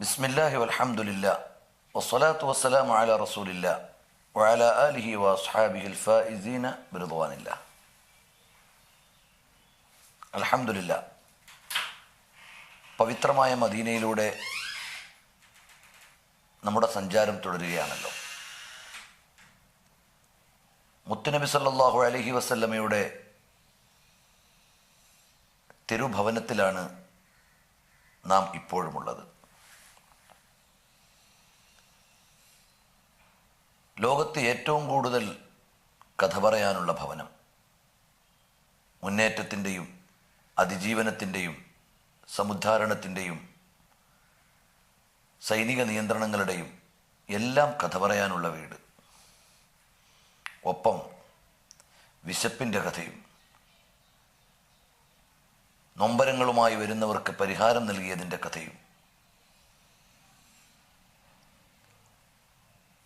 ബിസ്മില്ലാഹി വൽഹംദുലില്ല വസ്സലാത്തു വസ്സലാം അല റസൂലില്ല വഅല ആലിഹി വഅസ്ഹാബിഹിൽ ഫായിസീന ബിറുദ്വാനില്ല അൽഹംദുലില്ല പവിത്രമായ മദീനയിലൂടെ നമ്മുടെ സഞ്ചാരം തുടരുകയാണല്ലോ. മുത്തുനബി സല്ലാഹു അലഹി വസല്ലമയുടെ തിരുഭവനത്തിലാണ് നാം ഇപ്പോഴുമുള്ളത്. ലോകത്ത് ഏറ്റവും കൂടുതൽ കഥ പറയാനുള്ള ഭവനം മുന്നേറ്റത്തിന്റെയും അതിജീവനത്തിന്റെയും സമുദ്ധാരണത്തിന്റെയും സൈനിക നിയന്ത്രണങ്ങളുടെയും എല്ലാം കഥ പറയാനുള്ള വീട്. ഒപ്പം വിശപ്പിന്റെ കഥയും. നൊമ്പരങ്ങളുമായി വരുന്നവർക്ക് പരിഹാരം നൽകിയതിന്റെ കഥയും.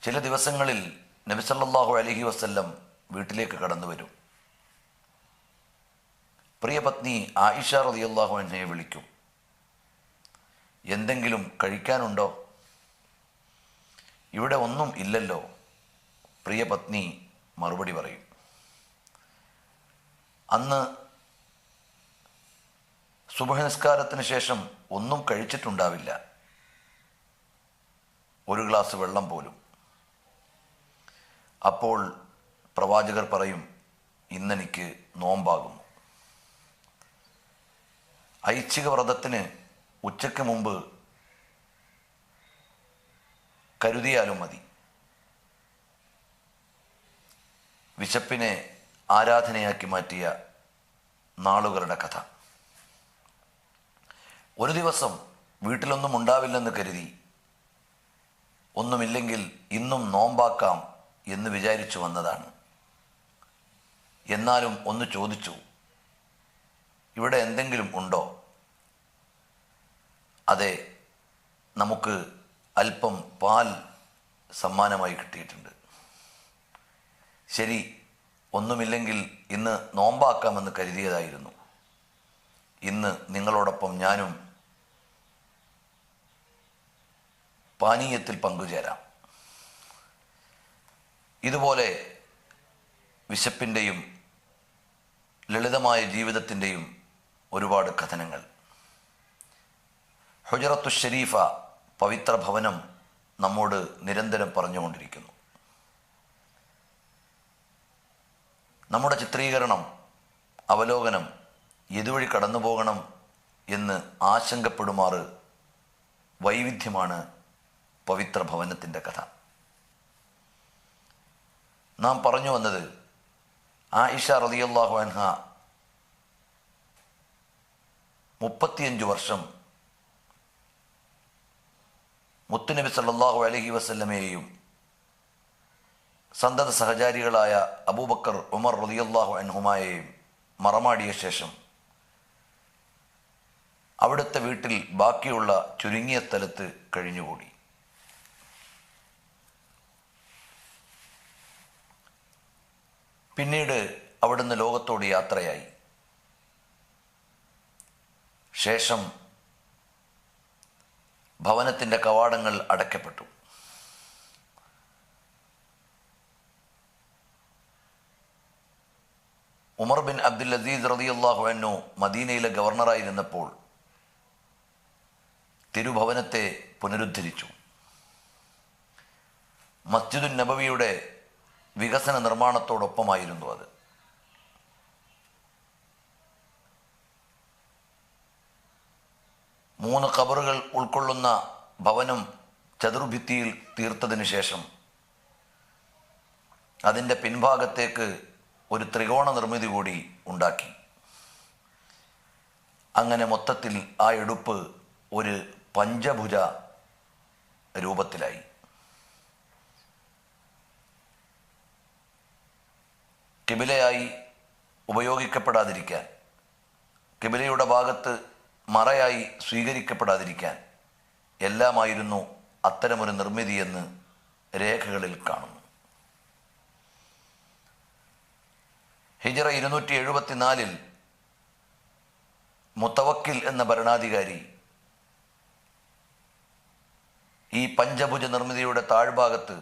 ചില ദിവസങ്ങളിൽ നബിസല്ലാഹു അലഹി വസ്ല്ലം വീട്ടിലേക്ക് കടന്നു വരും പ്രിയപത്നി ആയിഷ റളിയല്ലാഹു എന്നെ വിളിക്കും. എന്തെങ്കിലും കഴിക്കാനുണ്ടോ? ഇവിടെ ഒന്നും ഇല്ലല്ലോ. പ്രിയപത്നി മറുപടി പറയും. അന്ന് സുബഹനിസ്കാരത്തിന് ശേഷം ഒന്നും കഴിച്ചിട്ടുണ്ടാവില്ല. ഒരു ഗ്ലാസ് വെള്ളം പോലും. അപ്പോൾ പ്രവാചകർ പറയും ഇന്നെനിക്ക് നോമ്പാകുന്നു. ഐച്ഛിക വ്രതത്തിന് ഉച്ചയ്ക്ക് മുമ്പ് കരുതിയാലും മതി. വിശപ്പിനെ ആരാധനയാക്കി മാറ്റിയ നാളുകളുടെ കഥ. ഒരു ദിവസം വീട്ടിലൊന്നും ഉണ്ടാവില്ലെന്ന് കരുതി ഒന്നുമില്ലെങ്കിൽ ഇന്നും നോമ്പാക്കാം എന്ന് വിചാരിച്ചു വന്നതാണ്. എന്നാലും ഒന്ന് ചോദിച്ചു. ഇവിടെ എന്തെങ്കിലും ഉണ്ടോ? അതെ നമുക്ക് അല്പം പാൽ സമ്മാനമായി കിട്ടിയിട്ടുണ്ട്. ശരി ഒന്നുമില്ലെങ്കിൽ ഇന്ന് നോമ്പാക്കാമെന്ന് കരുതിയതായിരുന്നു. ഇന്ന് നിങ്ങളോടൊപ്പം ഞാനും പാനീയത്തിൽ പങ്കുചേരാം. ഇതുപോലെ വിശപ്പിന്റെയും ലളിതമായ ജീവിതത്തിന്റെയും ഒരുപാട് കഥനങ്ങൾ. ഹുജറത്തു ഷരീഫ പവിത്ര ഭവനം നമ്മോട് നിരന്തരം പറഞ്ഞുകൊണ്ടിരിക്കുന്നു. നമ്മുടെ ചിത്രീകരണം അവലോകനം ഇതുവഴി കടന്നു പോകണം എന്ന് ആശങ്കപ്പെടുമാറ് വൈവിധ്യമാണ് പവിത്ര ഭവനത്തിന്റെ കഥ. നാം പറഞ്ഞു വന്നത്. ആയിഷ റളിയല്ലാഹു അൻഹ മുപ്പത്തിയഞ്ച് വർഷം മുത്തുനബി സല്ലാഹു അലഹി വസല്ലമയെയും സന്തത സഹചാരികളായ അബൂബക്കർ ഉമർ റളിയല്ലാഹു അൻഹുമായെയും മറമാടിയ ശേഷം അവിടുത്തെ വീട്ടിൽ ബാക്കിയുള്ള ചുരുങ്ങിയ സ്ഥലത്ത് കഴിഞ്ഞുകൂടി. പിന്നീട് അവിടുന്ന് ലോകത്തോട് യാത്രയായി. ശേഷം ഭവനത്തിന്റെ കവാടങ്ങൾ അടയ്ക്കപ്പെട്ടു. ഉമർ ബിൻ അബ്ദുൽ അസീസ് റളിയല്ലാഹു അൻഹു മദീനയിലെ ഗവർണറായിരുന്നപ്പോൾ തിരുഭവനത്തെ പുനരുദ്ധരിച്ചു. മസ്ജിദുൻ നബവിയുടെ വികസന നിർമ്മാണത്തോടൊപ്പമായിരുന്നു അത്. മൂന്ന് കബറുകൾ ഉൾക്കൊള്ളുന്ന ഭവനം ചതുർഭിത്തിയിൽ തീർത്തതിനു ശേഷം അതിന്റെ പിൻഭാഗത്തേക്ക് ഒരു ത്രികോണ നിർമ്മിതി കൂടി ഉണ്ടാക്കി. അങ്ങനെ മൊത്തത്തിൽ ആ എടുപ്പ് ഒരു പഞ്ചഭുജ രൂപത്തിലായി. കിബിലയായി ഉപയോഗിക്കപ്പെടാതിരിക്കാൻ കിബിലയുടെ ഭാഗത്ത് മറയായി സ്വീകരിക്കപ്പെടാതിരിക്കാൻ എല്ലാമായിരുന്നു അത്തരമൊരു നിർമ്മിതിയെന്ന് രേഖകളിൽ കാണുന്നു. ഹിജറ ഇരുന്നൂറ്റി എഴുപത്തിനാലിൽ മുത്തവക്കിൽ എന്ന ഭരണാധികാരി ഈ പഞ്ചഭുജ നിർമ്മിതിയുടെ താഴ്ഭാഗത്ത്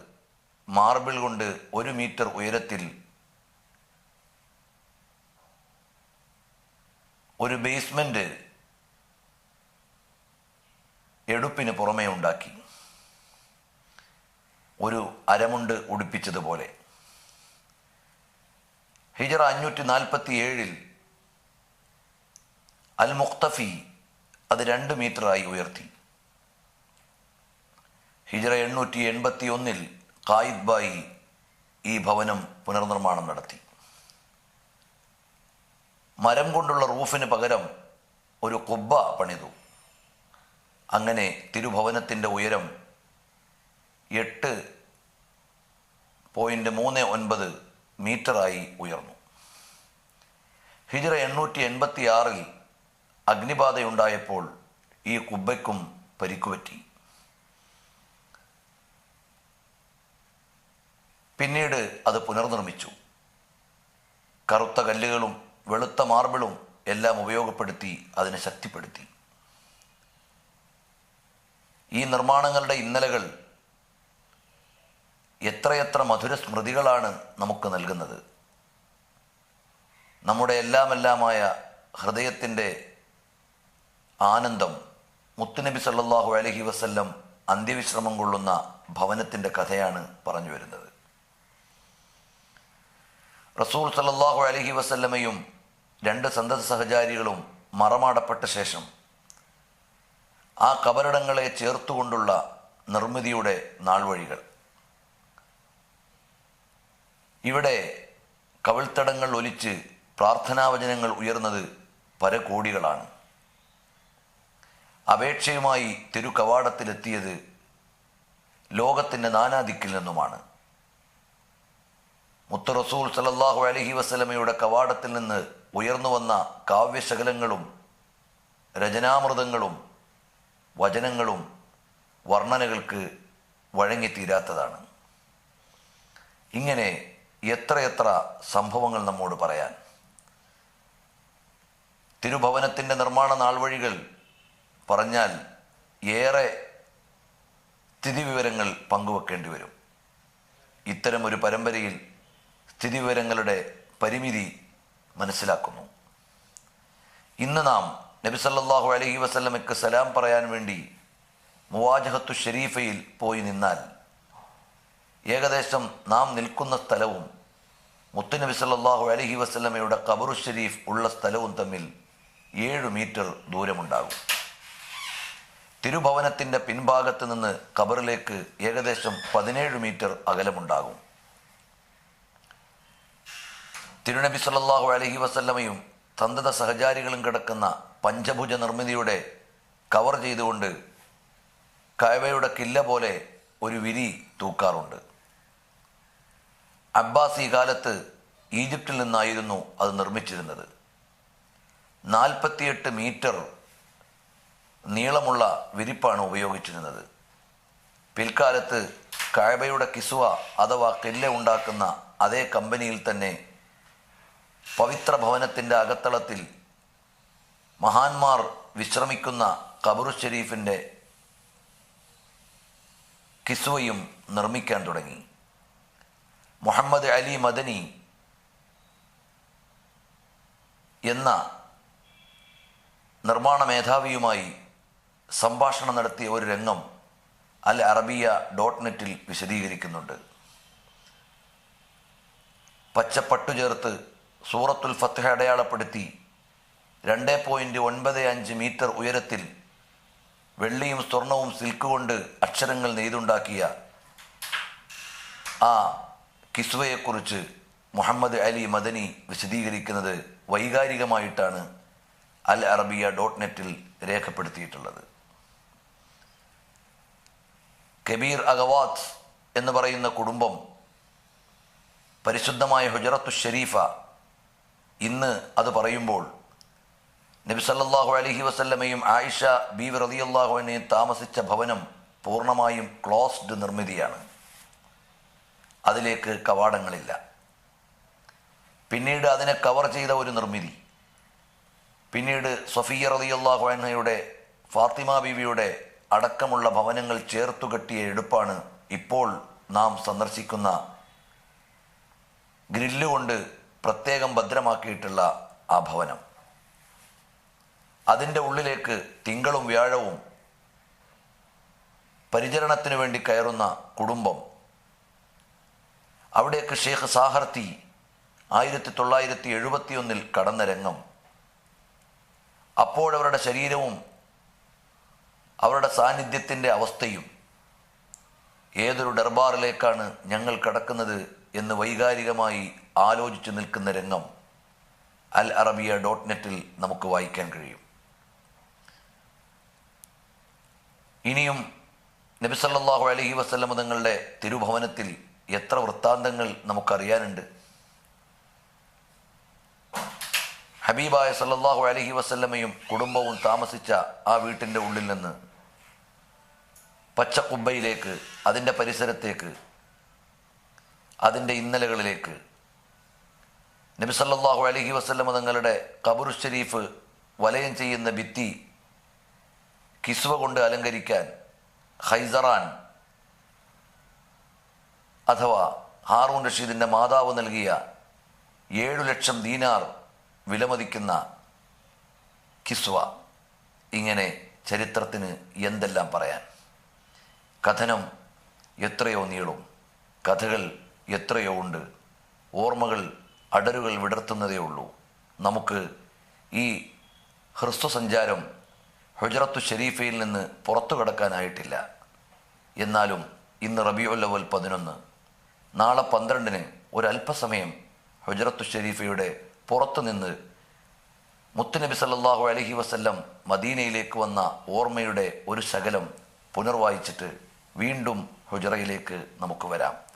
മാർബിൾ കൊണ്ട് ഒരു മീറ്റർ ഉയരത്തിൽ ഒരു ബേസ്മെന്റ് എടുപ്പിന് പുറമേ ഉണ്ടാക്കി. ഒരു അരമുണ്ട് ഉടുപ്പിച്ചതുപോലെ. ഹിജറ അഞ്ഞൂറ്റി നാൽപ്പത്തി ഏഴിൽ അൽ മുഖ്തഫി അത് രണ്ട് മീറ്ററായി ഉയർത്തി. ഹിജറ എണ്ണൂറ്റി എൺപത്തി ഒന്നിൽ ഖായിദ് ബായി ഈ ഭവനം പുനർനിർമ്മാണം നടത്തി. മരം കൊണ്ടുള്ള റൂഫിന് പകരം ഒരു കുബ്ബ പണിതു. അങ്ങനെ തിരുഭവനത്തിന്റെ ഉയരം എട്ട് പോയിന്റ് മൂന്ന് ഒൻപത് മീറ്ററായി ഉയർന്നു. ഹിജറ എണ്ണൂറ്റി എൺപത്തി ആറിൽ അഗ്നിബാധയുണ്ടായപ്പോൾ ഈ കുബ്ബയ്ക്കും പരിക്കുപറ്റി. പിന്നീട് അത് പുനർനിർമ്മിച്ചു. കറുത്ത കല്ലുകളും വെളുത്ത മാർബിളും എല്ലാം ഉപയോഗപ്പെടുത്തി അതിനെ ശക്തിപ്പെടുത്തി. ഈ നിർമ്മാണങ്ങളുടെ ഇന്നലകൾ എത്രയെത്ര മധുര സ്മൃതികളാണ് നമുക്ക് നൽകുന്നത്. നമ്മുടെ എല്ലാമെല്ലാമായ ഹൃദയത്തിന്റെ ആനന്ദം മുത്തുനബി സല്ലാഹു അലഹി വസ്ല്ലം അന്ത്യവിശ്രമം കൊള്ളുന്ന ഭവനത്തിന്റെ കഥയാണ് പറഞ്ഞു വരുന്നത്. റസൂൽ സല്ലാഹു അലഹി വസല്ലമയും രണ്ട് സന്തത സഹചാരികളും മറമാടപ്പെട്ട ശേഷം ആ കബറിടങ്ങളെ ചേർത്തുകൊണ്ടുള്ള നിർമ്മിതിയുടെ നാൾവഴികൾ. ഇവിടെ കവിൾത്തടങ്ങൾ ഒലിച്ച് പ്രാർത്ഥനാവചനങ്ങൾ ഉയർന്നത് പരകോടികളാണ് അപേക്ഷയുമായി തിരുക്കവാടത്തിലെത്തിയത് ലോകത്തിന്റെ നാനാദിക്കിൽ നിന്നുമാണ്. മുത്തറസൂൽ സലല്ലാഹു അലഹി വസ്ലമയുടെ കവാടത്തിൽ നിന്ന് ഉയർന്നു വന്ന കാവ്യശകലങ്ങളും രചനാമൃതങ്ങളും വചനങ്ങളും വർണനകൾക്ക് വഴങ്ങിത്തീരാത്തതാണ്. ഇങ്ങനെ എത്രയെത്ര സംഭവങ്ങൾ നമ്മോട് പറയാൻ. തിരുഭവനത്തിന്റെ നിർമ്മാണ നാൾവഴികൾ പറഞ്ഞാൽ ഏറെ സ്ഥിതിവിവരങ്ങൾ പങ്കുവെക്കേണ്ടി വരും. ഇത്തരം ഒരു പരമ്പരയിൽ സ്ഥിതിവിവരങ്ങളുടെ പരിമിതി മനസ്സിലാക്കുന്നു. ഇന്ന് നാം നബി സല്ലല്ലാഹു അലൈഹി വസല്ലമയ്ക്ക് സലാം പറയാൻ വേണ്ടി മുവാജഹത്തു ഷെരീഫയിൽ പോയി നിന്നാൽ ഏകദേശം നാം നിൽക്കുന്ന സ്ഥലവും മുത്തുനബി സല്ലാഹു അലഹി വസല്ലമയുടെ കബറു ഷെരീഫ് ഉള്ള സ്ഥലവും തമ്മിൽ ഏഴ് മീറ്റർ ദൂരമുണ്ടാകും. തിരുഭവനത്തിന്റെ പിൻഭാഗത്ത് നിന്ന് കബറിലേക്ക് ഏകദേശം പതിനേഴ് മീറ്റർ അകലമുണ്ടാകും. തിരുനബി സല്ലാഹു അലഹി വസല്ലമയും തന്ത സഹചാരികളും കിടക്കുന്ന പഞ്ചഭുജ നിർമ്മിതിയുടെ കവർ ചെയ്തുകൊണ്ട് കയവയുടെ കില്ല പോലെ ഒരു വിരി തൂക്കാറുണ്ട്. അബ്ബാസി കാലത്ത് ഈജിപ്തിൽ നിന്നായിരുന്നു അത് നിർമ്മിച്ചിരുന്നത്. നാൽപ്പത്തിയെട്ട് മീറ്റർ നീളമുള്ള വിരിപ്പാണ് ഉപയോഗിച്ചിരുന്നത്. പിൽക്കാലത്ത് കായബയുടെ കിസുവ അഥവാ കെല്ല ഉണ്ടാക്കുന്ന അതേ കമ്പനിയിൽ തന്നെ പവിത്ര ഭവനത്തിന്റെ അകത്തളത്തിൽ മഹാന്മാർ വിശ്രമിക്കുന്ന ഖബറു ഷെരീഫിന്റെ കിസ്വയും നിർമ്മിക്കാൻ തുടങ്ങി. മുഹമ്മദ് അലി മദനി എന്ന നിർമ്മാണ മേധാവിയുമായി സംഭാഷണം നടത്തിയ ഒരു രംഗം അൽ അറബിയ ഡോട്ട് നെറ്റിൽ വിശദീകരിക്കുന്നുണ്ട്. പച്ചപ്പട്ടു ചേർത്ത് സൂറത്തുൽ ഫത്തഹ അടയാളപ്പെടുത്തി. രണ്ട് പോയിന്റ് ഒൻപത് അഞ്ച് മീറ്റർ ഉയരത്തിൽ വെള്ളിയും സ്വർണവും സിൽക്ക് കൊണ്ട് അക്ഷരങ്ങൾ നെയ്തുണ്ടാക്കിയ ആ കിസ്വയെക്കുറിച്ച് മുഹമ്മദ് അലി മദനി വിശദീകരിക്കുന്നത് വൈകാരികമായിട്ടാണ് അൽ അറബിയ ഡോട്ട് നെറ്റിൽ രേഖപ്പെടുത്തിയിട്ടുള്ളത്. കബീർ അഗവാത്ത് എന്ന് പറയുന്ന കുടുംബം പരിശുദ്ധമായ ഹുജറത്തു ഷരീഫ ഇന്ന് അത് പറയുമ്പോൾ നബി സല്ലാഹു അലഹി വസല്ലമയും ആയിഷ ബി റതിയല്ലാഹുവിനെയും താമസിച്ച ഭവനം പൂർണമായും ക്ലോസ്ഡ് നിർമ്മിതിയാണ്. അതിലേക്ക് കവാടങ്ങളില്ല. പിന്നീട് അതിനെ കവർ ചെയ്ത ഒരു നിർമ്മിതി. പിന്നീട് സഫിയ റളിയല്ലാഹു അൻഹയുടെ ഫാത്തിമ ബീവിയുടെ അടക്കമുള്ള ഭവനങ്ങൾ ചേർത്തുകെട്ടിയ എടുപ്പാണ് ഇപ്പോൾ നാം സന്ദർശിക്കുന്ന ഗ്രില്ല് കൊണ്ട് പ്രത്യേകം ഭദ്രമാക്കിയിട്ടുള്ള ആ ഭവനം. അതിന്റെ ഉള്ളിലേക്ക് തിങ്കളും വ്യാഴവും പരിചരണത്തിന് വേണ്ടി കയറുന്ന കുടുംബം. അവിടെയൊക്കെ ഷെയ്ഖ് സാഹർത്തി ആയിരത്തി തൊള്ളായിരത്തി എഴുപത്തിയൊന്നിൽ കടന്ന രംഗം. അപ്പോഴവരുടെ ശരീരവും അവരുടെ സാന്നിധ്യത്തിന്റെ അവസ്ഥയും ഏതൊരു ദർബാറിലേക്കാണ് ഞങ്ങൾ കടക്കുന്നത് എന്ന് വൈകാരികമായി ആലോചിച്ചു നിൽക്കുന്ന രംഗം അൽ അറബിയ ഡോട്ട് നെറ്റിൽ നമുക്ക് വായിക്കാൻ കഴിയും. ഇനിയും നബിസല്ലാഹു അലഹി വസ്ലമ തങ്ങളുടെ തിരുഭവനത്തിൽ എത്ര വൃത്താന്തങ്ങൾ നമുക്കറിയാനുണ്ട്. ഹബീബായ സല്ലാഹു അലഹി വസ്ല്ലമയും കുടുംബവും താമസിച്ച ആ വീട്ടിന്റെ ഉള്ളിൽ നിന്ന് പച്ചക്കുബയിലേക്ക് അതിന്റെ പരിസരത്തേക്ക് അതിന്റെ ഇന്നലകളിലേക്ക്. നബി സല്ലല്ലാഹു അലഹി വസല്ലമ തങ്ങളുടെ കബുർ ഷരീഫ് വലയം ചെയ്യുന്ന ഭിത്തി കിസ്വ കൊണ്ട് അലങ്കരിക്കാൻ ഹൈസറാൻ അഥവാ ഹാറൂൺ റഷീദിന്റെ മാതാവ് നൽകിയ ഏഴു ലക്ഷം ദീനാർ വിലമതിക്കുന്ന കിസ്വ. ഇങ്ങനെ ചരിത്രത്തിന് എന്തെല്ലാം പറയാൻ? കഥനം എത്രയോ നീളും. കഥകൾ എത്രയോ ഉണ്ട്. ഓർമ്മകൾ അടരുകൾ വിടർത്തുന്നതേ ഉള്ളൂ. നമുക്ക് ഈ ഹ്രസ്വ സഞ്ചാരം ഹുജറത്തു ഷെരീഫയിൽ നിന്ന് പുറത്തു കടക്കാനായിട്ടില്ല. എന്നാലും ഇന്ന് റബിയുല്ലവൽ പതിനൊന്ന്. നാളെ പന്ത്രണ്ടിന് ഒരല്പസമയം ഹുജറത്തു ഷെരീഫയുടെ പുറത്തു നിന്ന് മുത്തുനബി സല്ലാഹു അലഹി വസല്ലം മദീനയിലേക്ക് വന്ന ഓർമ്മയുടെ ഒരു ശകലം പുനർവായിച്ചിട്ട് വീണ്ടും ഹുജറയിലേക്ക് നമുക്ക് വരാം.